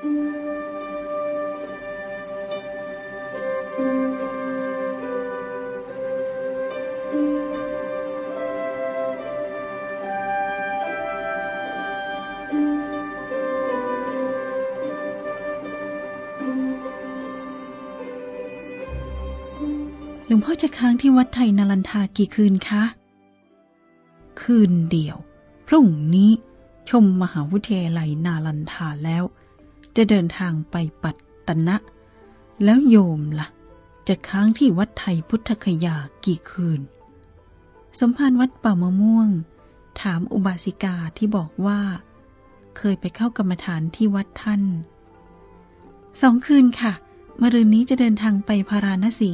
หลวงพ่อจะค้างที่วัดไทยนาลันทากี่คืนคะ คืนเดียว พรุ่งนี้ชมมหาวิทยาลัยนาลันทาแล้ว จะเดินทางไปปัตตนะ แล้วโยมละ่ะ จะค้างที่วัดไทยพุทธคยากี่คืน สมภารวัดป่ามะม่วง ถามอุบาสิกาที่บอกว่า เคยไปเข้ากรรมฐานที่วัดท่าน สองคืนค่ะมรืนนี้จะเดินทางไปพาราณสี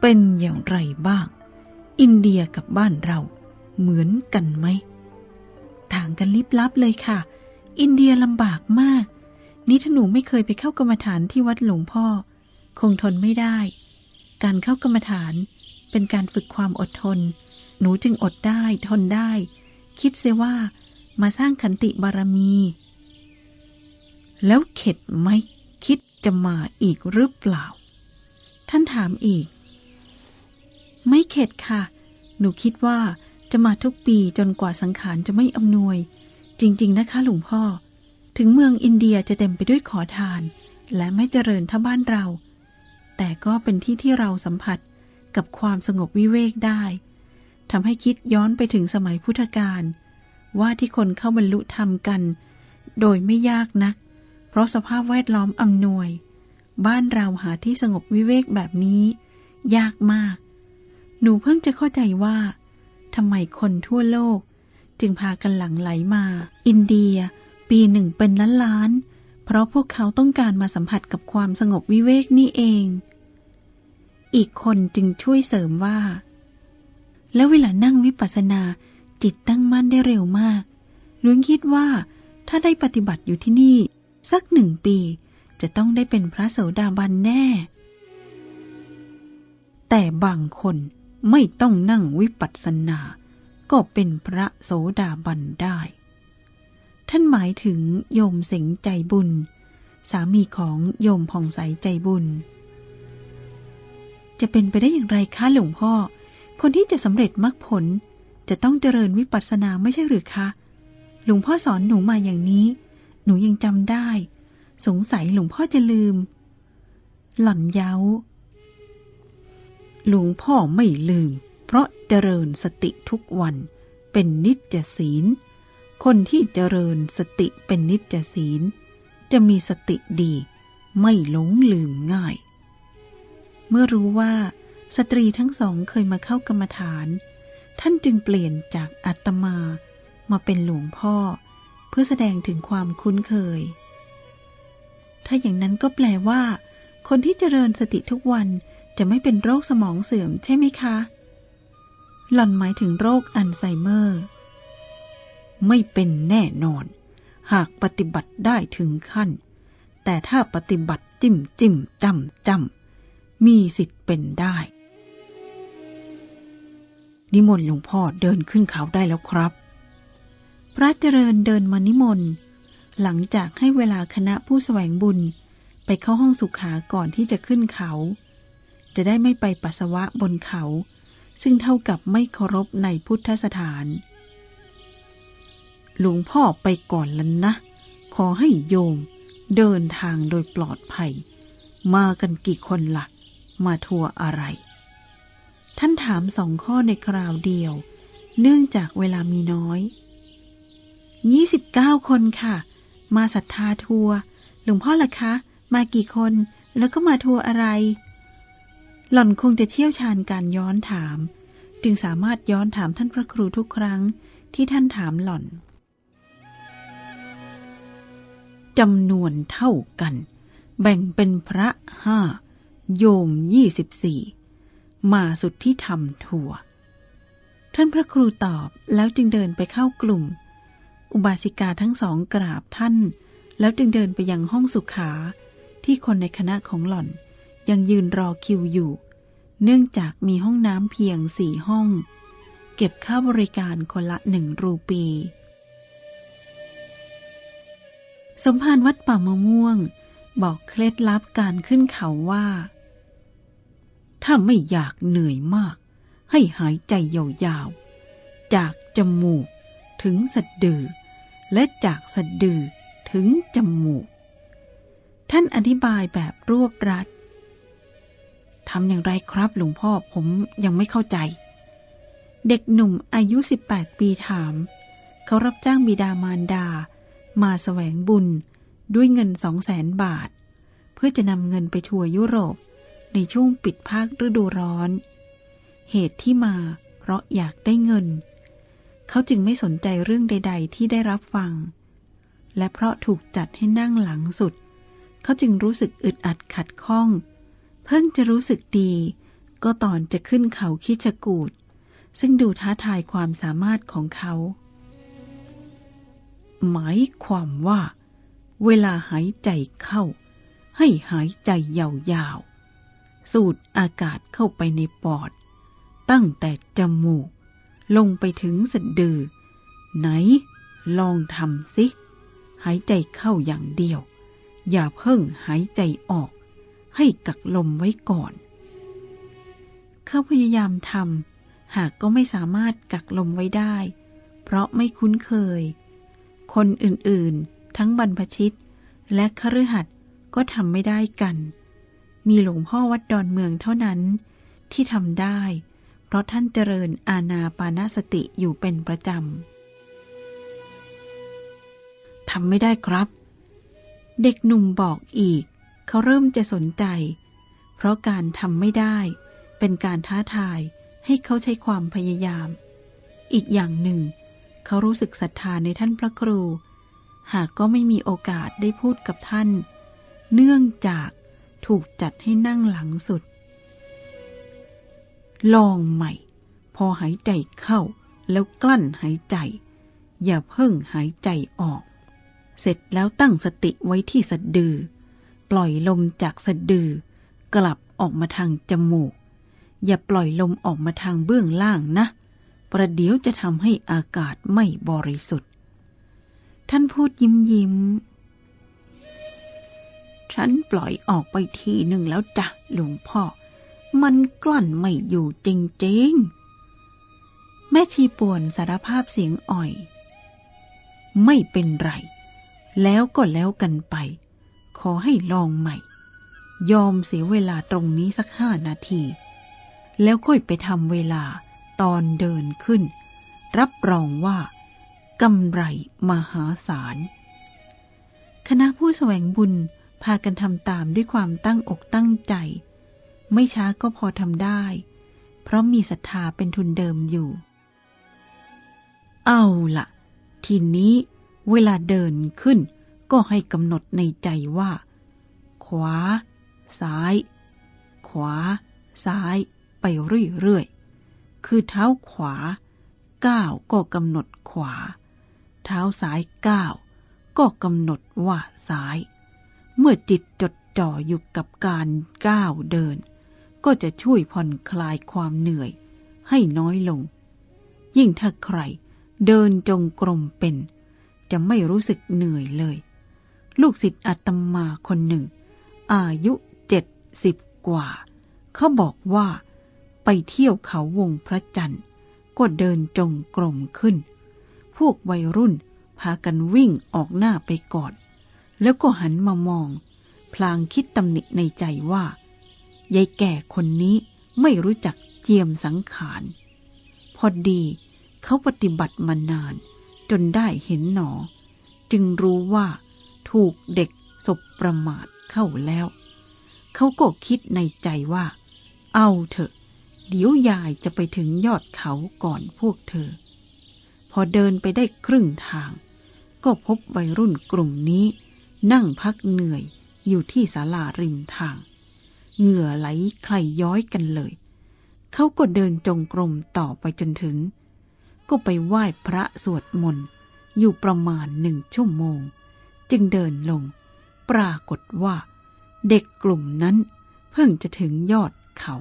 เป็นอย่างไรบ้าง อินเดียกับบ้านเราเหมือนกันไหม ต่างกันลิบลับเลยค่ะ อินเดียลำบากมาก นี่ถ้าหนูไม่เคยไปเข้ากรรมฐานที่วัดหลวงพ่อ คงทนไม่ได้ การเข้ากรรมฐานเป็นการฝึกความอดทน หนูจึงอดได้ทนได้ คิดเสียว่ามาสร้างขันติบารมี แล้วเข็ดไหมคิดจะมาอีกหรือเปล่า ท่านถามอีก ไม่เข็ดค่ะ หนูคิดว่าจะมาทุกปีจนกว่าสังขารจะไม่อำนวย จริง ๆ นะคะหลวงพ่อ ถึงเมืองอินเดียจะเต็มไปด้วยขอทาน และไม่เจริญเท่าบ้านเรา แต่ก็เป็นที่ที่เราสัมผัสกับความสงบวิเวกได้ทำให้คิดย้อนไปถึงสมัยพุทธกาลว่าที่คนเข้าบรรลุธรรมกัน โดยไม่ยากนัก เพราะสภาพแวดล้อมอำนวย บ้านเราหาที่สงบวิเวกแบบนี้ ยากมาก หนูเพิ่งจะเข้าใจว่าทำไมคนทั่วโลก จึงพากันหลั่งไหลมา อินเดีย ปีหนึ่งเป็นล้านล้าน เพราะพวกเขาต้องการมาสัมผัสกับความสงบวิเวกนี่เอง อีกคนจึงช่วยเสริมว่า แล้วเวลานั่งวิปัสสนาจิตตั้งมั่นได้เร็วมากลุงคิดว่าถ้าได้ปฏิบัติอยู่ที่นี่ สักหนึ่งปี จะต้องได้เป็นพระโสดาบันแน่ แต่บางคนไม่ต้องนั่งวิปัสสนา ก็เป็นพระโสดาบันได้ ท่านหมายถึงโยมเสงใจบุญ สามีของโยมผ่องใสใจบุญ จะเป็นไปได้อย่างไรคะหลวงพ่อ คนที่จะสำเร็จมรรคผลจะต้องเจริญวิปัสสนาไม่ใช่หรือคะ หลวงพ่อสอนหนูมาอย่างนี้ หนูยังจำได้ สงสัยหลวงพ่อจะลืม หล่อนเย้า หลวงพ่อไม่ลืม เพราะ เจริญสติทุกวัน เป็นนิจศีล คนที่เจริญสติเป็นนิจศีล จะมีสติดี ไม่หลงลืมง่าย เมื่อรู้ว่าสตรีทั้งสองเคยมาเข้ากรรมฐาน ท่านจึงเปลี่ยนจากอัตมามาเป็นหลวงพ่อ เพื่อแสดงถึงความคุ้นเคย ถ้าอย่างนั้นก็แปลว่า คนที่เจริญสติทุกวันจะไม่เป็นโรคสมองเสื่อมใช่ไหมคะ หล่อนหมายถึงโรคอัลไซเมอร์ ไม่เป็นแน่นอน หากปฏิบัติได้ถึงขั้น แต่ถ้าปฏิบัติจิ้มจิ้มจำจำมีสิทธิ์เป็นได้ นิมนต์หลวงพ่อเดินขึ้นเขาได้แล้วครับ พระเจริญเดินมานิมนต์ หลังจากให้เวลาคณะผู้แสวงบุญไปเข้าห้องสุขาก่อนที่จะขึ้นเขา จะได้ไม่ไปปัสสาวะบนเขา ซึ่งเท่ากับไม่เคารพในพุทธสถาน หลวงพ่อไปก่อนแล้วนะ ขอให้โยมเดินทางโดยปลอดภัย มากันกี่คนละ่ะ มาทัวร์อะไร ท่านถามสองข้อในคราวเดียว เนื่องจากเวลามีน้อย 29 คนค่ะ มาศรัทธาทัวร์หลวงพ่อล่ะคะ มากี่คนแล้วก็มาทัวร์อะไร หล่อนคงจะเชี่ยวชาญการย้อนถาม จึงสามารถย้อนถามท่านพระครูทุกครั้งที่ท่านถามหล่อนจำนวนเท่ากัน แบ่งเป็นพระห้าโยมยี่สิบสี่มาสุดที่ทำถั่ว ท่านพระครูตอบแล้วจึงเดินไปเข้ากลุ่ม อุบาสิกาทั้งสองกราบท่าน แล้วจึงเดินไปยังห้องสุขาที่คนในคณะของหล่อน ยังยืนรอคิวอยู่ เนื่องจากมีห้องน้ำเพียงสี่ห้อง เก็บค่าบริการคนละหนึ่งรูปี สมภารวัดป่ามะม่วง บอกเคล็ดลับการขึ้นเขาว่า ถ้าไม่อยากเหนื่อยมาก ให้หายใจยาวๆ จากจมูกถึงสะดือ และจากสะดือถึงจมูก ท่านอธิบายแบบรวบรัด ทำอย่างไรครับ หลวงพ่อผมยังไม่เข้าใจ เด็กหนุ่มอายุ 18 ปีถาม เขารับจ้างบิดามารดา มาแสวงบุญด้วยเงินสองแสนบาท เพื่อจะนำเงินไปทัวร์ยุโรป ในช่วงปิดภาคฤดูร้อน เหตุที่มาเพราะอยากได้เงิน เขาจึงไม่สนใจเรื่องใด ๆ ที่ได้รับฟัง และเพราะถูกจัดให้นั่งหลังสุด เขาจึงรู้สึกอึดอัดขัดข้อง เพิ่งจะรู้สึกดี ก็ตอนจะขึ้นเขาคิชกูดซึ่งดูท้าทายความสามารถของเขา หมายความว่า เวลาหายใจเข้า ให้หายใจยาวๆ สูดอากาศเข้าไปในปอด ตั้งแต่จมูก ลงไปถึงสะดือ ไหน ลองทำสิ หายใจเข้าอย่างเดียว อย่าเพิ่งหายใจออก ให้กักลมไว้ก่อน เขาพยายามทำหากก็ไม่สามารถกักลมไว้ได้ เพราะไม่คุ้นเคย คนอื่นๆ ทั้งบรรพชิต และคฤหัสถ์ก็ทำไม่ได้กัน มีหลวงพ่อวัดดอนเมืองเท่านั้น ที่ทำได้ เพราะท่านเจริญอาณาปานาสติอยู่เป็นประจำทำไม่ได้ครับ เด็กหนุ่มบอกอีก เขาเริ่มจะสนใจ เพราะการทำไม่ได้ เป็นการท้าทายให้เขาใช้ความพยายาม อีกอย่างหนึ่ง เขารู้สึกศรัทธาในท่านพระครู หากก็ไม่มีโอกาสได้พูดกับท่าน เนื่องจากถูกจัดให้นั่งหลังสุด ลองใหม่ พอหายใจเข้าแล้วกลั้นหายใจ อย่าเพิ่งหายใจออก เสร็จแล้วตั้งสติไว้ที่สะดือ ปล่อยลมจากสะดือกลับออกมาทางจมูก อย่าปล่อยลมออกมาทางเบื้องล่างนะ ประเดี๋ยวจะทำให้อากาศไม่บริสุทธิ์ ท่านพูดยิ้มยิ้ม ฉันปล่อยออกไปทีหนึ่งแล้วจ้ะหลวงพ่อ มันกลั้นไม่อยู่จริงๆ แม่ชีป่วนสารภาพเสียงอ่อย ไม่เป็นไร แล้วก็แล้วกันไป ขอให้ลองใหม่ ยอมเสียเวลาตรงนี้สักห้านาที แล้วค่อยไปทำเวลาตอนเดินขึ้น รับรองว่ากำไรมหาศาล คณะผู้แสวงบุญพากันทำตามด้วยความตั้งอกตั้งใจ ไม่ช้าก็พอทำได้ เพราะมีศรัทธาเป็นทุนเดิมอยู่ เอาละทีนี้เวลาเดินขึ้น ก็ให้กำหนดในใจว่า ขวา ซ้าย ขวา ซ้าย ไปเรื่อยๆ คือเท้าขวาก้าวก็กำหนดขวา เท้าซ้ายก้าวก็กำหนดว่าซ้าย เมื่อจิตจดจ่ออยู่กับการก้าวเดิน ก็จะช่วยผ่อนคลายความเหนื่อย ให้น้อยลง ยิ่งถ้าใครเดินจงกรมเป็น จะไม่รู้สึกเหนื่อยเลย ลูกศิษย์อาตมาคนหนึ่ง อายุเจ็ดสิบกว่า เขาบอกว่า ไปเที่ยวเขาวงพระจันทร์ ก็เดินจงกรมขึ้น พวกวัยรุ่นพากันวิ่งออกหน้าไปก่อน แล้วก็หันมามอง พลางคิดตำหนิในใจว่ายายแก่คนนี้ไม่รู้จักเจียมสังขาร พอดีเขาปฏิบัติมานาน จนได้เห็นหนอ จึงรู้ว่า ถูกเด็กสบประมาทเข้าแล้ว เขาก็คิดในใจว่า เอาเถอะ เดี๋ยวยายจะไปถึงยอดเขาก่อนพวกเธอ พอเดินไปได้ครึ่งทาง ก็พบวัยรุ่นกลุ่มนี้ นั่งพักเหนื่อยอยู่ที่ศาลาริมทาง เหงื่อไหลใครย้อยกันเลย เขาก็เดินจงกรมต่อไปจนถึง ก็ไปไหว้พระสวดมนต์อยู่ประมาณหนึ่งชั่วโมง จึงเดินลง ปรากฏว่า เด็กกลุ่มนั้น เพิ่งจะถึงยอดเขา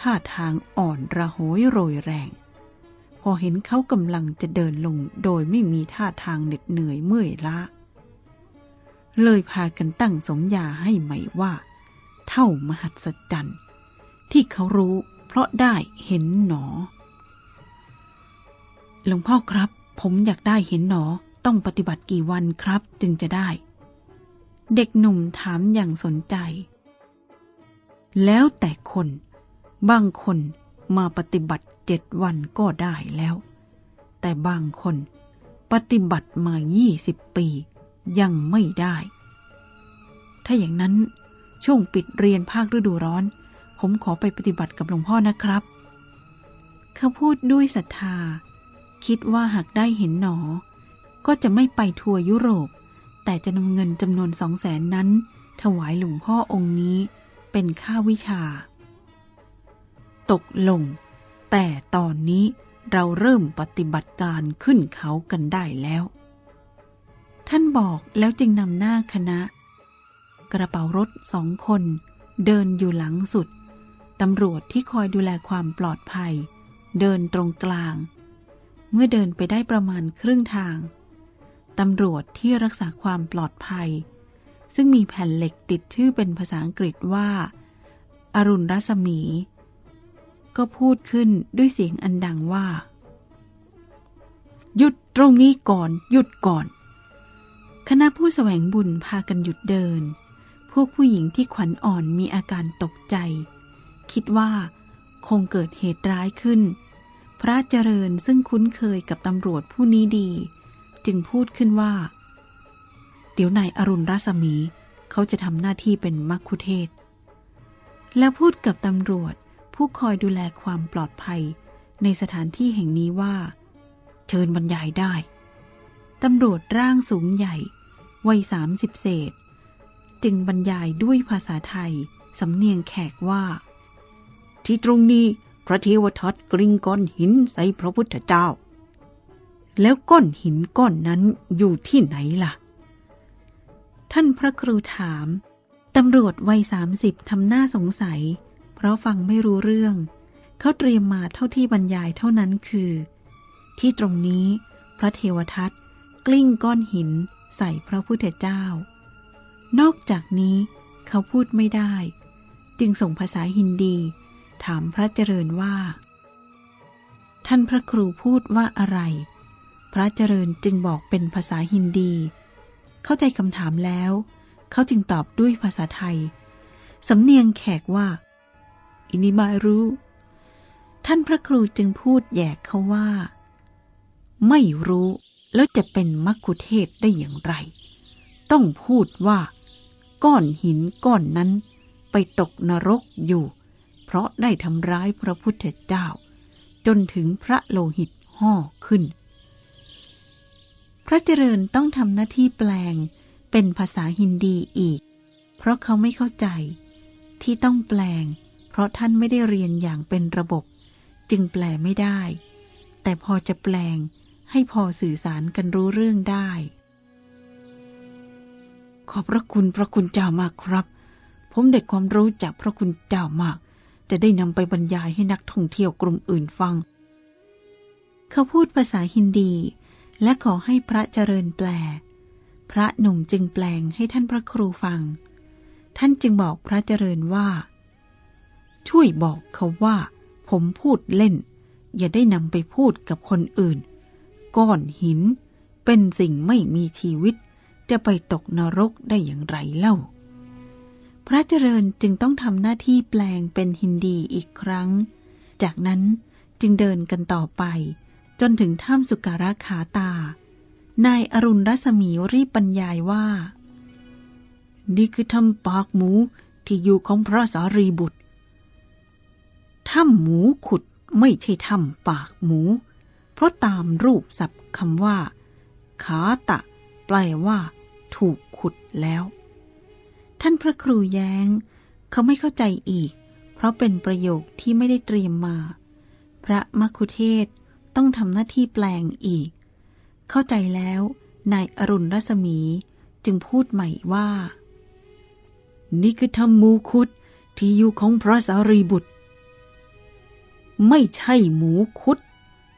ท่าทางอ่อนระโหยโรยแรง พอเห็นเขากำลังจะเดินลงโดยไม่มีท่าทางเหน็ดเหนื่อยเมื่อยล้าเลยพากันตั้งสมญาให้ใหม่ว่า เท่ามหัศจรรย์ ที่เขารู้เพราะได้เห็นหนอ หลวงพ่อครับ ผมอยากได้เห็นหนอ ต้องปฏิบัติกี่วันครับจึงจะได้ เด็กหนุ่มถามอย่างสนใจ แล้วแต่คน บางคนมาปฏิบัติเจ็ดวันก็ได้แล้ว แต่บางคนปฏิบัติมายี่สิบปี ยังไม่ได้ ถ้าอย่างนั้นช่วงปิดเรียนภาคฤดูร้อน ผมขอไปปฏิบัติกับหลวงพ่อนะครับ เขาพูดด้วยศรัทธา คิดว่าหากได้เห็นหนอ ก็จะไม่ไปทัวร์ยุโรป แต่จะนำเงินจำนวนสองแสนนั้น ถวายหลวงพ่อองค์นี้เป็นค่าวิชา ตกลง แต่ตอนนี้เราเริ่มปฏิบัติการขึ้นเขากันได้แล้ว ท่านบอกแล้วจึงนำหน้าคณะ กระเป๋ารถสองคน เดินอยู่หลังสุด ตำรวจที่คอยดูแลความปลอดภัย เดินตรงกลาง เมื่อเดินไปได้ประมาณครึ่งทาง ตำรวจที่รักษาความปลอดภัย ซึ่งมีแผ่นเหล็กติดชื่อเป็นภาษาอังกฤษว่า อรุณรัศมี ก็พูดขึ้นด้วยเสียงอันดังว่า หยุดตรงนี้ก่อน หยุดก่อน คณะผู้แสวงบุญพากันหยุดเดิน พวกผู้หญิงที่ขวัญอ่อนมีอาการตกใจ คิดว่าคงเกิดเหตุร้ายขึ้น พระเจริญซึ่งคุ้นเคยกับตำรวจผู้นี้ดี จึงพูดขึ้นว่า เดี๋ยวนายอรุณรัศมีเขาจะทำหน้าที่เป็นมัคคุเทศ แล้วพูดกับตำรวจผู้คอยดูแลความปลอดภัยในสถานที่แห่งนี้ว่า เชิญบรรยายได้ ตำรวจร่างสูงใหญ่ วัยสามสิบเศษ จึงบรรยายด้วยภาษาไทย สำเนียงแขกว่า ที่ตรงนี้พระเทวทัตกริงก้อนหินใส่พระพุทธเจ้า แล้วก้อนหินก้อนนั้นอยู่ที่ไหนล่ะ ท่านพระครูถาม ตำรวจวัยสามสิบทำหน้าสงสัย เพราะฟังไม่รู้เรื่อง เขาเตรียมมาเท่าที่บรรยายเท่านั้นคือ ที่ตรงนี้พระเทวทัตกลิ้งก้อนหินใส่พระพุทธเจ้า นอกจากนี้เขาพูดไม่ได้ จึงส่งภาษาฮินดี ถามพระเจริญว่า ท่านพระครูพูดว่าอะไร พระเจริญจึงบอกเป็นภาษาฮินดี เข้าใจคำถามแล้ว เขาจึงตอบด้วยภาษาไทย สำเนียงแขกว่า อินิมารู้ ท่านพระครูจึงพูดแยกเขาว่า ไม่รู้แล้วจะเป็นมัคคุเทศได้อย่างไร ต้องพูดว่า ก้อนหินก้อนนั้นไปตกนรกอยู่ เพราะได้ทำร้ายพระพุทธเจ้า จนถึงพระโลหิตห่อขึ้น พระเจริญต้องทำหน้าที่แปลงเป็นภาษาฮินดีอีก เพราะเขาไม่เข้าใจ ที่ต้องแปลง เพราะท่านไม่ได้เรียนอย่างเป็นระบบ จึงแปลไม่ได้ แต่พอจะแปลงให้พอสื่อสารกันรู้เรื่องได้ ขอบพระคุณพระคุณเจ้ามากครับ ผมได้ความรู้จากพระคุณเจ้ามาก จะได้นำไปบรรยายให้นักท่องเที่ยวกลุ่มอื่นฟัง เขาพูดภาษาฮินดี และขอให้พระเจริญแปล พระหนุ่มจึงแปลงให้ท่านพระครูฟัง ท่านจึงบอกพระเจริญว่า ช่วยบอกเขาว่า ผมพูดเล่น อย่าได้นำไปพูดกับคนอื่น ก้อนหิน เป็นสิ่งไม่มีชีวิต จะไปตกนรกได้อย่างไรเล่า พระเจริญจึงต้องทำหน้าที่แปลงเป็นฮินดีอีกครั้ง จากนั้นจึงเดินกันต่อไป จนถึงถ้ำสุการะขาตา นายอรุณรัศมีรีบบรรยายว่า นี่คือถ้ำปากหมูที่อยู่ของพระสารีบุตร ถ้ำหมูขุดไม่ใช่ถ้ำปากหมู เพราะตามรูปศัพท์คำว่า ขาตะ แปลว่า ถูกขุดแล้ว ท่านพระครูแย้ง เขาไม่เข้าใจอีก เพราะเป็นประโยคที่ไม่ได้เตรียมมา พระมคุเทศ ต้องทำหน้าที่แปลงอีก เข้าใจแล้วนายอรุณรัศมีจึงพูดใหม่ว่า นี่คือธรรมมูคุดที่อยู่ของพระสารีบุตร ไม่ใช่หมูคุด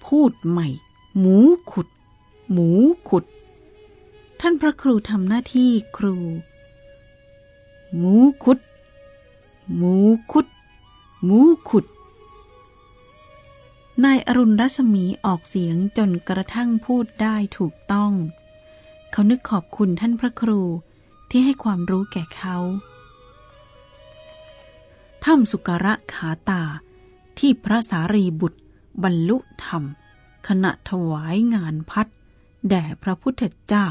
พูดใหม่ หมูขุด หมูขุด ท่านพระครูทำหน้าที่ครู หมูคุด หมูคุด หมูขุด นายอรุณรัศมีออกเสียงจนกระทั่งพูดได้ถูกต้อง เขานึกขอบคุณท่านพระครูที่ให้ความรู้แก่เขาถ้ำสุกระขาตาที่พระสารีบุตร บรรลุธรรม ขณะถวายงานพัดแด่พระพุทธเจ้า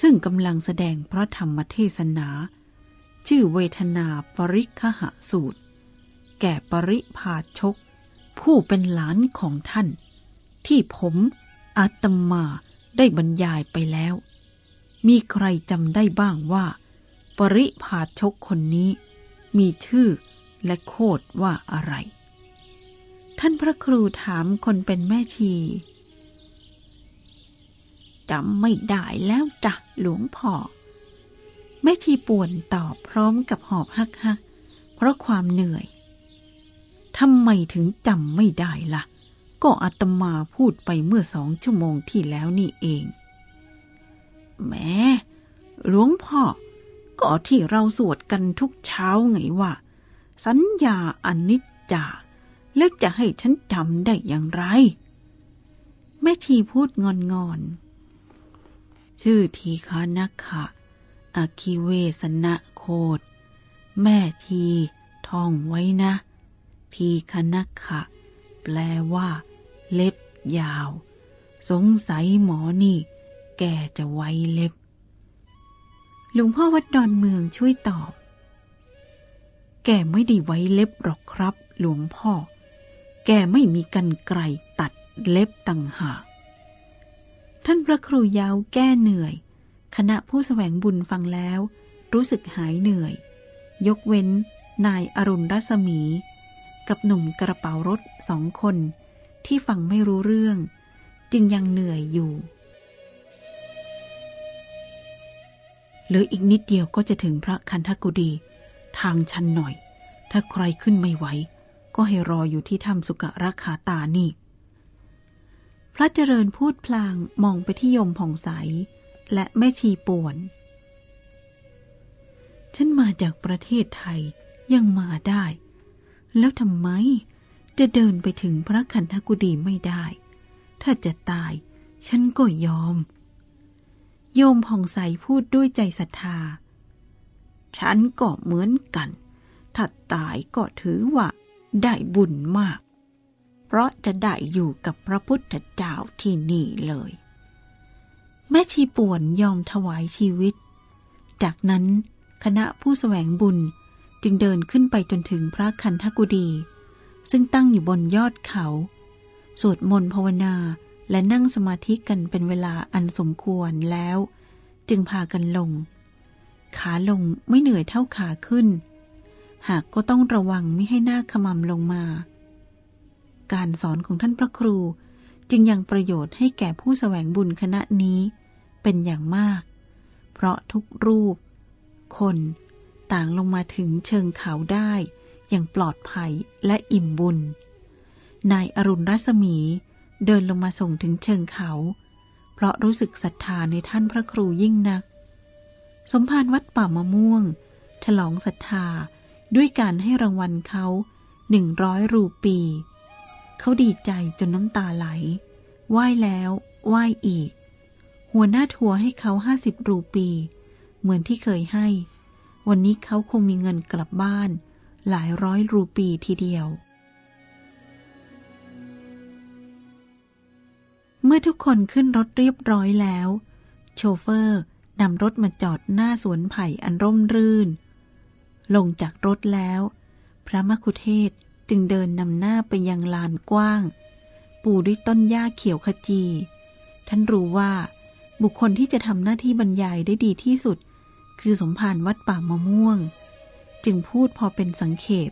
ซึ่งกำลังแสดงพระธรรมเทศนา ชื่อเวทนาปริคหะสูตร แก่ปริพาชก ผู้เป็นหลานของท่าน ที่ผมอาตมาได้บรรยายไปแล้ว มีใครจำได้บ้างว่า ปริพาชกคนนี้ มีชื่อและโคดว่าอะไร ท่านพระครูถามคนเป็นแม่ชีจำไม่ได้แล้วจ้ะหลวงพ่อ แม่ชีป่วนตอบพร้อมกับหอบฮักฮักเพราะความเหนื่อย ทำไมถึงจำไม่ได้ละ่ะ ก็อาตมาพูดไปเมื่อสองชั่วโมงที่แล้วนี่เองแม้หลวงพ่อ ก็ที่เราสวดกันทุกเช้าไงว่า สัญญาอนิจจา แล้วจะให้ฉันจำได้อย่างไร แม่ชีพูดงอนงอน ชื่อทีคานักขะอคิเวสนะโคดแม่ทีท่องไว้นะ ทีคนักขะ แปลว่า เล็บยาว สงสัยหมอนี่ แกจะไว้เล็บ หลวงพ่อวัดดอนเมืองช่วยตอบ แกไม่ได้ไว้เล็บหรอกครับ หลวงพ่อ แกไม่มีกันไกรตัดเล็บต่างหากท่านพระครูยาวแก้เหนื่อย คณะผู้สแสวงบุญฟังแล้ว รู้สึกหายเหนื่อย ยกเว้น นายอรุณรัศมี กับหนุ่มกระเป๋ารถสองคน ที่ฟังไม่รู้เรื่อง จึงยังเหนื่อยอยู่หรืออีกนิดเดียวก็จะถึงพระคันธกุฎีทางชันหน่อย ถ้าใครขึ้นไม่ไหว ก็ให้รออยู่ที่ถ้ำสุกะราคาตานี่ พระเจริญพูดพลางมองไปที่ยมผ่องใส และแม่ชีป่วน ฉันมาจากประเทศไทยยังมาได้ แล้วทำไม จะเดินไปถึงพระคันธกุฎีไม่ได้ ถ้าจะตาย ฉันก็ยอม โยมผ่องใสพูดด้วยใจศรัทธา ฉันก็เหมือนกัน ถ้าตายก็ถือว่าได้บุญมาก เพราะจะได้อยู่กับพระพุทธเจ้าที่นี่เลย แม่ชีป่วนยอมถวายชีวิต จากนั้นคณะผู้สแสวงบุญ จึงเดินขึ้นไปจนถึงพระคันธกุฎีซึ่งตั้งอยู่บนยอดเขา สวดมนต์ภาวนาและนั่งสมาธิกันเป็นเวลาอันสมควรแล้ว จึงพากันลง ขาลงไม่เหนื่อยเท่าขาขึ้น หากก็ต้องระวังไม่ให้หน้าขมำลงมา การสอนของท่านพระครูจึงยังประโยชน์ให้แก่ผู้สแสวงบุญคณะนี้เป็นอย่างมาก เพราะทุกรูป คน ต่างลงมาถึงเชิงเขาได้ อย่างปลอดภัยและอิ่มบุญ นายอรุณรัศมีเดินลงมาส่งถึงเชิงเขา เพราะรู้สึกศรัทธาในท่านพระครูยิ่งนัก สมภารวัดป่ามะม่วง ฉลองศรัทธาด้วยการให้รางวัลเขาหนึ่งร้อยรูปี เขาดีใจจนน้ำตาไหล ไหว้แล้วไหว้อีก หัวหน้าทัวร์ให้เขาห้าสิบรูปี เหมือนที่เคยให้ วันนี้เขาคงมีเงินกลับบ้าน หลายร้อยรูปีทีเดียว เมื่อทุกคนขึ้นรถเรียบร้อยแล้ว โชเฟอร์นำรถมาจอดหน้าสวนไผ่อันร่มรื่น ลงจากรถแล้ว พระมคุเทศจึงเดินนำหน้าไปยังลานกว้าง ปูด้วยต้นหญ้าเขียวขจี ท่านรู้ว่า บุคคลที่จะทำหน้าที่บรรยายได้ดีที่สุด คือสมภารวัดป่ามะม่วง จึงพูดพอเป็นสังเขป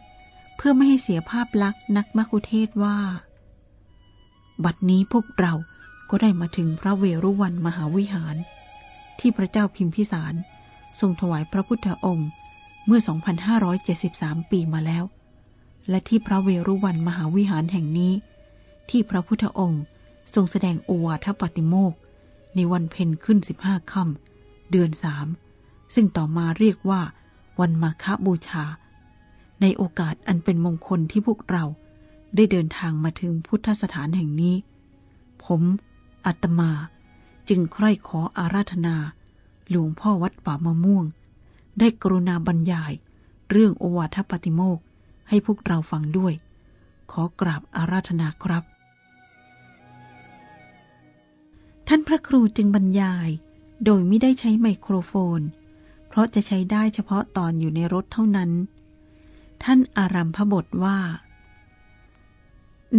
เพื่อไม่ให้เสียภาพลักษณ์นักมคุเทศว่า บัดนี้พวกเราก็ได้มาถึงพระเวรุวันมหาวิหาร ที่พระเจ้าพิมพิสาร ทรงถวายพระพุทธองค์เมื่อ 2,573 ปีมาแล้ว และที่พระเวรุวันมหาวิหารแห่งนี้ ที่พระพุทธองค์ทรงแสดงโอวาทปฏิโมกในวันเพ็ญขึ้น 15 ค่ำเดือนสาม ซึ่งต่อมาเรียกว่า วันมาฆบูชา ในโอกาสอันเป็นมงคลที่พวกเราได้เดินทางมาถึงพุทธสถานแห่งนี้ ผมอาตมาจึงใคร่ขออาราธนา หลวงพ่อวัดป่ามะม่วง ได้กรุณาบรรยาย เรื่องโอวาทปาติโมกให้พวกเราฟังด้วย ขอกราบอาราธนาครับ ท่านพระครูจึงบรรยาย โดยไม่ได้ใช้ไมโครโฟนเราะจะใช้ได้เฉพาะตอนอยู่ในรถเท่านั้น ท่านอารัมพบทว่า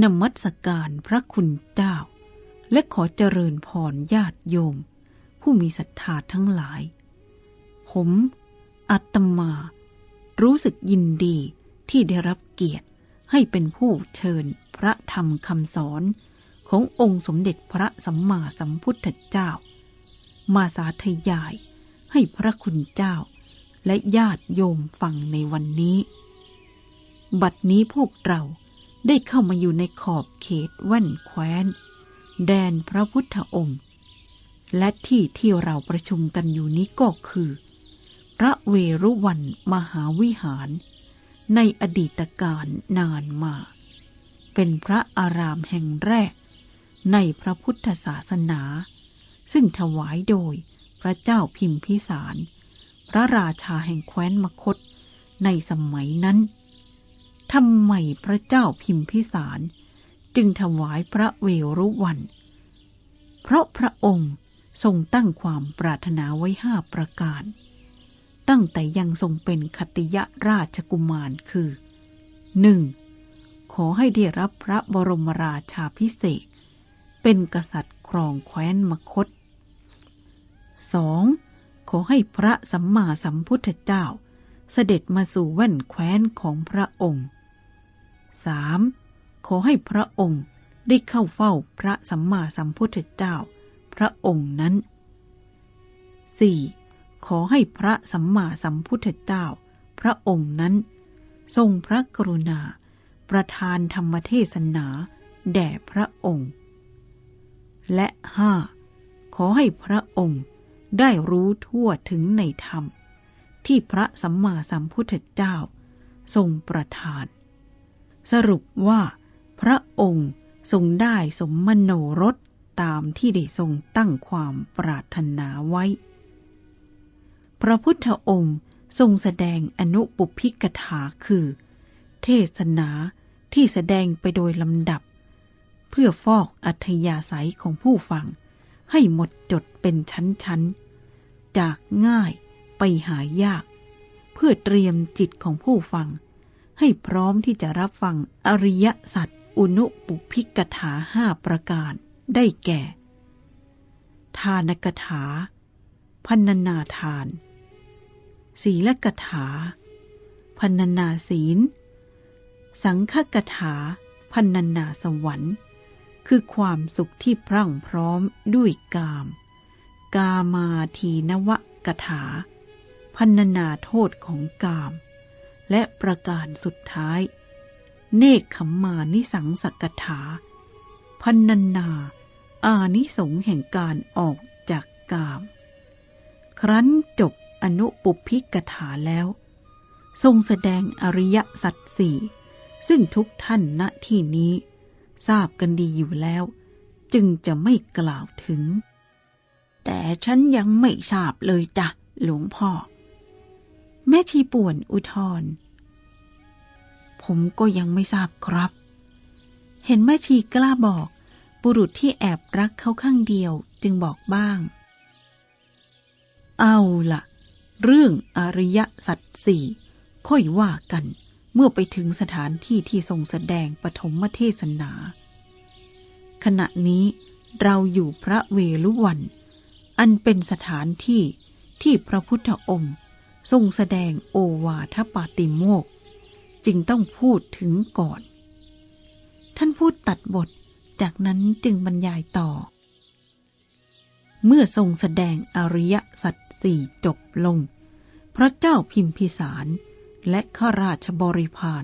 นมัสการพระคุณเจ้า และขอเจริญพรญาติโยม ผู้มีศรัทธาทั้งหลาย ผมอัตมา รู้สึกยินดีที่ได้รับเกียรติให้เป็นผู้เชิญพระธรรมคำสอนขององค์สมเด็จพระสัมมาสัมพุทธเจ้า มาสาธยาย ให้พระคุณเจ้า และญาติโยมฟังในวันนี้ บัดนี้พวกเราได้เข้ามาอยู่ในขอบเขตแว่นแคว้น แดนพระพุทธองค์ และที่ที่เราประชุมกันอยู่นี้ก็คือ พระเวรุวันมหาวิหาร ในอดีตการนานมา เป็นพระอารามแห่งแรกในพระพุทธศาสนา ซึ่งถวายโดย พระเจ้าพิมพิสาร พระราชาแห่งแคว้นมคต ในสมัยนั้นทำไมพระเจ้าพิมพิสาร จึงถวายพระเวรุวัน เพราะพระองค์ทรงตั้งความปรารถนาไว้ห้าประการ ตั้งแต่ยังทรงเป็นคติยราชกุมารคือ 1. ขอให้ได้รับพระบรมราชาพิเศษ เป็นกษัตริย์ครองแคว้นมคต 2. ขอให้พระสัมมาสัมพุทธเจ้า เสด็จมาสู่แว่นแคว้นของพระองค์ 3. ขอให้พระองค์ได้เข้าเฝ้าพระสัมมาสัมพุทธเจ้า พระองค์นั้น 4. ขอให้พระสัมมาสัมพุทธเจ้า พระองค์นั้น ทรงพระกรุณา ประทานธรรมเทศนา แด่พระองค์ และห้าขอให้พระองค์ ได้รู้ทั่วถึงในธรรม ที่พระสัมมาสัมพุทธเจ้า ทรงประทาน สรุปว่า พระองค์ทรงได้สมมโนรสตามที่ได้ทรงตั้งความปรารถนาไว้ พระพุทธองค์ทรงแสดงอนุปุพิกถาคือ เทศนาที่แสดงไปโดยลำดับ เพื่อฟอกอัธยาศัยของผู้ฟัง ให้หมดจดเป็นชั้นๆ จากง่ายไปหายาก เพื่อเตรียมจิตของผู้ฟัง ให้พร้อมที่จะรับฟังอริยสัจอุนุปุพิกถาห้าประการได้แก่ ทานกถา พันนาทาน ศีลกถา พันนาศีล สังฆกถา พันนาสวรรค์ คือความสุขที่พรั่งพร้อมด้วยกาม กามาทีนวกถา พันนาโทษของกาม และประการสุดท้าย เนคขมมานิสังสกถา พันนา อานิสงส์แห่งการออกจากกาม ครั้นจบอนุปุพิกถาแล้ว ทรงแสดงอริยสัจสี่ซึ่งทุกท่านณที่นี้ ทราบกันดีอยู่แล้ว จึงจะไม่กล่าวถึง แต่ฉันยังไม่ทราบเลยจ้ะหลวงพ่อ แม่ชีป่วนอุทธรผมก็ยังไม่ทราบครับ เห็นแม่ชีกล้าบอก บุรุษที่แอบรักเขาข้างเดียวจึงบอกบ้าง เอาละเรื่องอริยสัจสี่ค่อยว่ากัน เมื่อไปถึงสถานที่ที่ทรงแสดงปฐมเทศนา ขณะนี้เราอยู่พระเวลุวัน อันเป็นสถานที่ที่พระพุทธองค์ ทรงแสดงโอวาทปาติโมก จึงต้องพูดถึงก่อน ท่านพูดตัดบทจากนั้นจึงบรรยายต่อ เมื่อทรงแสดงอริยสัจสี่จบลง พระเจ้าพิมพิสาร และข้าราชบริพาร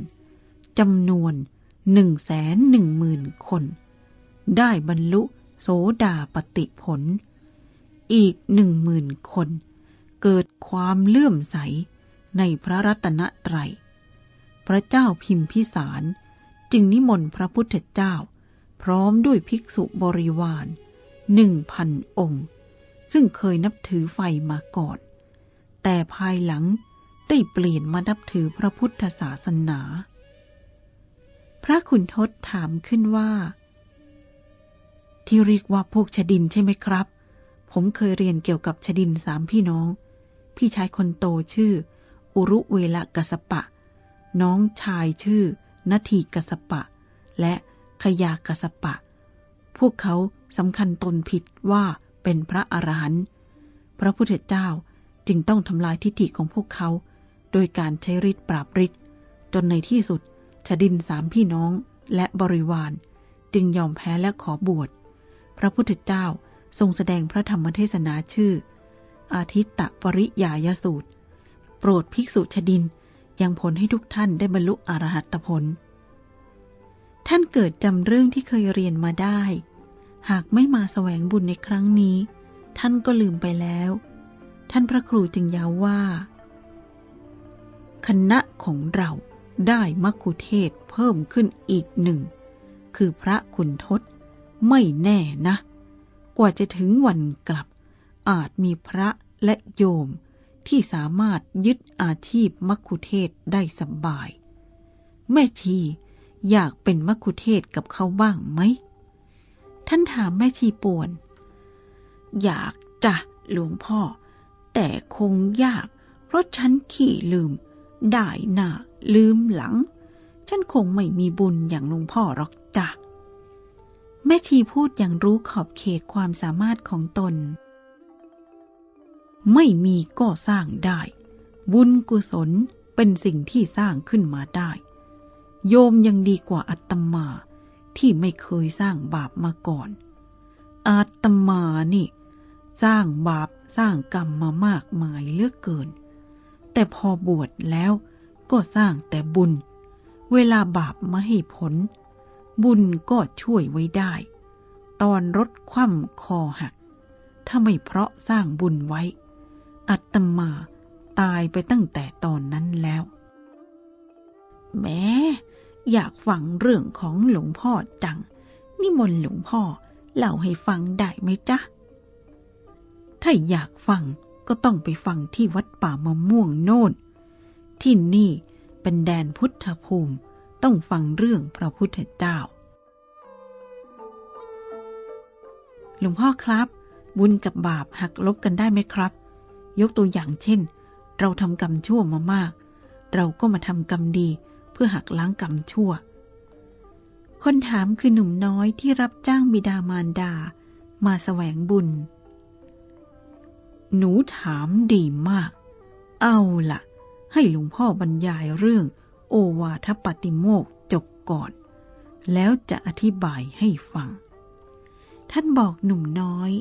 จำนวนหนึ่งแสนหนึ่งหมื่นคน ได้บรรลุโสดาปติผล อีกหนึ่งหมื่นคน เกิดความเลื่อมใสในพระรัตนตรัย พระเจ้าพิมพิสารจึงนิมนต์พระพุทธเจ้า พร้อมด้วยภิกษุบริวารหนึ่งพันองค์ ซึ่งเคยนับถือไฟมาก่อน แต่ภายหลัง ได้เปลี่ยนมานับถือพระพุทธศาสนา พระขุนทศถามขึ้นว่า ที่เรียกว่าพวกชดินใช่ไหมครับ ผมเคยเรียนเกี่ยวกับชดินสามพี่น้อง พี่ชายคนโตชื่อ อุรุเวละกัสปะ น้องชายชื่อนาทีกัสปะ และขยากัสปะ พวกเขาสำคัญตนผิดว่าเป็นพระอรหันต์พระพุทธเจ้าจึงต้องทำลายทิฏฐิของพวกเขา โดยการใช้ฤทธิ์ปราบฤทธิ์จนในที่สุดชดินสามพี่น้องและบริวาร จึงยอมแพ้และขอบวช พระพุทธเจ้าทรงแสดงพระธรรมเทศนาชื่อ อาทิตตปริยายสูตร โปรดภิกษุชดินยังผลให้ทุกท่านได้บรรลุอรหัตผล ท่านเกิดจำเรื่องที่เคยเรียนมาได้ หากไม่มาแสวงบุญในครั้งนี้ ท่านก็ลืมไปแล้ว ท่านพระครูจึงยาว่า คณะของเราได้มัคคุเทศเพิ่มขึ้นอีกหนึ่ง คือพระขุนทศไม่แน่นะ กว่าจะถึงวันกลับ อาจมีพระและโยมที่สามารถยึดอาชีพมัคคุเทศได้สบาย แม่ชีอยากเป็นมัคคุเทศก์กับเขาบ้างไหม ท่านถามแม่ชีป่วน อยากจ้ะหลวงพ่อ แต่คงยาก เพราะฉันขี่ลืม ได้หน้าลืมหลัง ฉันคงไม่มีบุญอย่างลวงพ่อหรอกจ้ะ แม่ชีพูดอย่างรู้ขอบเขตความสามารถของตน ไม่มีก็สร้างได้ บุญกุศลเป็นสิ่งที่สร้างขึ้นมาได้ โยมยังดีกว่าอัตมาที่ไม่เคยสร้างบาปมาก่อน อาตมานี่ สร้างบาปสร้างกรรมมามากมายเลือกเกิน แต่พอบวชแล้วก็สร้างแต่บุญ เวลาบาปมาให้ผล บุญก็ช่วยไว้ได้ ตอนรถคว่ำคอหัก ถ้าไม่เพราะสร้างบุญไว้ อัตมาตายไปตั้งแต่ตอนนั้นแล้วแม้อยากฟังเรื่องของหลวงพ่อจัง นิมนต์หลวงพ่อเล่าให้ฟังได้ไหมจ๊ะ ถ้าอยากฟัง ก็ต้องไปฟังที่วัดป่ามะม่วงโน่น ที่นี่เป็นแดนพุทธภูมิต้องฟังเรื่องพระพุทธเจ้า หลวงพ่อครับ บุญกับบาปหักลบกันได้ไหมครับ ยกตัวอย่างเช่น เราทำกรรมชั่วมามาก เราก็มาทำกรรมดีเพื่อหักล้างกรรมชั่ว คนถามคือหนุ่มน้อยที่รับจ้างบิดามารดา มาแสวงบุญ หนูถามดีมาก เอาละ่ะ ให้หลวงพ่อบรรยายเรื่อง โอวาทปฏิโมกจบก่อน แล้วจะอธิบายให้ฟัง ท่านบอกหนุ่มน้อย